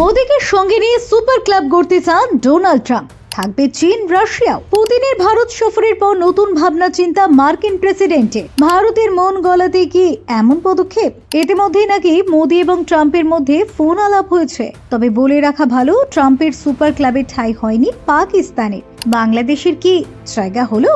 মোদীকে সঙ্গে নিয়ে সুপার ক্লাব গড়তে চান ডোনাল্ড ট্রাম্প। থাকবে চীন রাশিয়াও পুতিনের ভারত সফরের পর নতুন ভাবনা চিন্তা মার্কিন প্রেসিডেন্টের ভারতের মন গলাতে কি এমন পদক্ষেপ? ইতিমধ্যেই নাকি মোদী এবং ট্রাম্পের মধ্যে ফোন আলাপ হয়েছে। তবে বলে রাখা ভালো, ট্রাম্পের সুপার ক্লাবে ঠাঁই হয়নি পাকিস্তানের। বাংলাদেশের কি জায়গা হলো?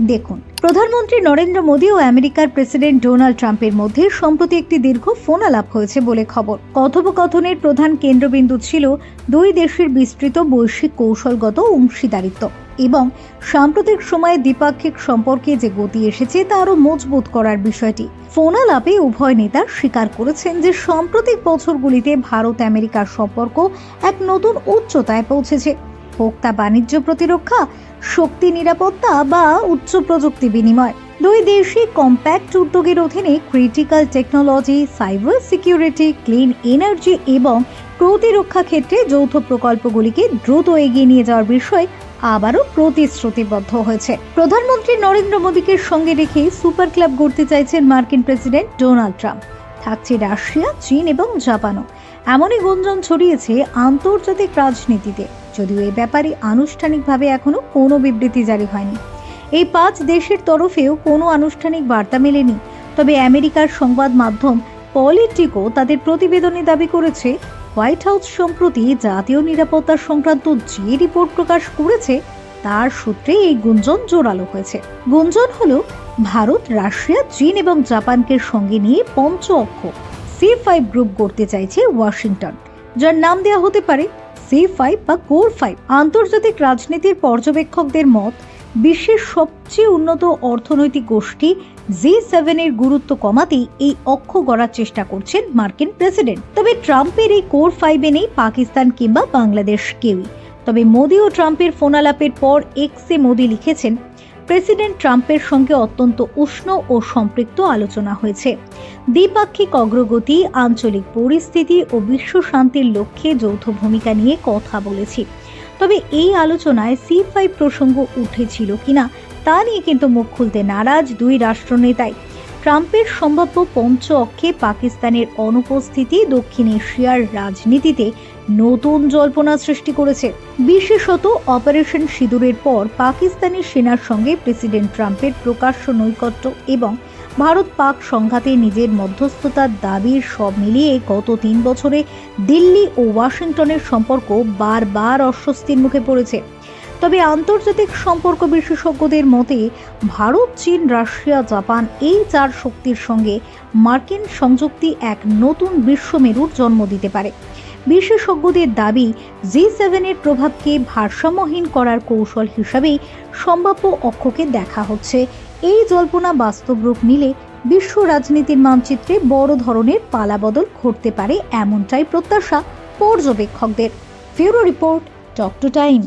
দেখুন, প্রধানমন্ত্রী নরেন্দ্র মোদী ও আমেরিকার প্রেসিডেন্ট ডোনাল্ড ট্রাম্পের মধ্যে সম্প্রতি একটি দীর্ঘ ফোন আলাপ হয়েছে বলে খবর। কথোপকথনের প্রধান কেন্দ্রবিন্দু ছিল দুই দেশের বিস্তৃত বৈশ্বিক কৌশলগত অংশীদারিত্ব এবং সাম্প্রতিক সময়ে দ্বিপাক্ষিক সম্পর্কে যে গতি এসেছে তা আরও মজবুত করার বিষয়টি। ফোন আলাপে উভয় নেতা স্বীকার করেছেন যে সাম্প্রতিক বছরগুলিতে ভারত আমেরিকার সম্পর্ক এক নতুন উচ্চতায় পৌঁছেছে। হোক তা বাণিজ্য প্রতিরক্ষা, শক্তি নিরাপত্তা বা উচ্চ প্রযুক্তি বিনিময়। দুই দেশই কম্প্যাক্ট উদ্যোগের অধীনে critical technology cyber security clean energy এবং প্রতিরক্ষা ক্ষেত্রে যৌথ প্রকল্পগুলিকে দ্রুত এগিয়ে নিয়ে যাওয়ার বিষয়ে আবারও প্রতিশ্রুতিবদ্ধ হয়েছে। প্রধানমন্ত্রী নরেন্দ্র মোদীকে সঙ্গে রেখে সুপার ক্লাব গড়তে চাইছেন মার্কিন প্রেসিডেন্ট ডোনাল্ড ট্রাম্প। থাকছে রাশিয়া, চীন এবং জাপানও। এমনই গুঞ্জন ছড়িয়েছে আন্তর্জাতিক রাজনীতিতে। যদিও এ ব্যাপারে আনুষ্ঠানিকভাবে এখনও কোনো বিবৃতি জারি হয়নি। এই পাঁচ দেশের তরফেও কোনো আনুষ্ঠানিক বার্তা মেলেনি। তবে আমেরিকার সংবাদ মাধ্যম পলিটিকো তাদের প্রতিবেদনে দাবি করেছে, হোয়াইট হাউস সম্প্রতি জাতীয় নিরাপত্তা সংক্রান্ত যে রিপোর্ট প্রকাশ করেছে, তার সূত্রে এই গুঞ্জন জোরালো হয়েছে। গুঞ্জন হলো ভারত, রাশিয়া, চীন এবং জাপানকে সঙ্গে নিয়ে পঞ্চ অক্ষ সি ফাইভ গ্রুপ গড়তে চাইছে ওয়াশিংটন, যার নাম দেওয়া হতে পারে সি ফাইভ বা কোর ফাইভ আন্তর্জাতিক রাজনীতির পর্যবেক্ষকদের মত, বিশ্বের সবচেয়ে উন্নত অর্থনৈতিক গোষ্ঠী জি সেভেনের গুরুত্ব কমাতেই এই অক্ষ গড়ার চেষ্টা করছেন মার্কিন প্রেসিডেন্ট। তবে ট্রাম্পের এই কোর ফাইভে নেই পাকিস্তান কিংবা বাংলাদেশ কেউই। তবে মোদি ও ট্রাম্পের ফোনালাপের পর এক্সে মোদি লিখেছেন প্রেসিডেন্ট ট্রাম্পের সঙ্গে অত্যন্ত উষ্ণ ও সম্পৃক্ত আলোচনা হয়েছে। দ্বিপাক্ষিক অগ্রগতি, আঞ্চলিক পরিস্থিতি ও বিশ্ব শান্তির লক্ষ্যে যৌথ ভূমিকা নিয়ে কথা বলেছি। তবে এই আলোচনায় সি ফাইভ প্রসঙ্গ উঠেছিল কিনা তা নিয়ে কিন্তু মুখ খুলতে নারাজ দুই রাষ্ট্রনেতাই। ট্রাম্পের সম্ভাব্য পঞ্চ অক্ষে পাকিস্তানের অনুপস্থিতি দক্ষিণ এশিয়ার রাজনীতিতে নতুন জল্পনা সৃষ্টি করেছে। বিশেষত অপারেশন সিঁদুরের পর পাকিস্তানি সেনার সঙ্গে প্রেসিডেন্ট ট্রাম্পের প্রকাশ্য নৈকট্য এবং ভারত পাক সংঘাতে নিজের মধ্যস্থতার দাবির সব মিলিয়ে গত তিন বছরে দিল্লি ও ওয়াশিংটনের সম্পর্ক বারবার অস্বস্তির মুখে পড়েছে। তবে আন্তর্জাতিক সম্পর্ক বিশেষজ্ঞদের মতে, ভারত, চীন, রাশিয়া, জাপান এই চার শক্তির সঙ্গে মার্কিন সংযুক্তি এক নতুন বিশ্বমেরুর জন্ম দিতে পারে। বিশেষজ্ঞদের দাবি, জি সেভেনের প্রভাবকে ভারসাম্যহীন করার কৌশল হিসাবেই সম্ভাব্য অক্ষকে দেখা হচ্ছে। এই জল্পনা বাস্তব রূপ নিলে বিশ্ব রাজনীতির মানচিত্রে বড় ধরনের পালাবদল ঘটতে পারে এমনটাই প্রত্যাশা পর্যবেক্ষকদের। ফিউরো রিপোর্ট টক টু টাইম।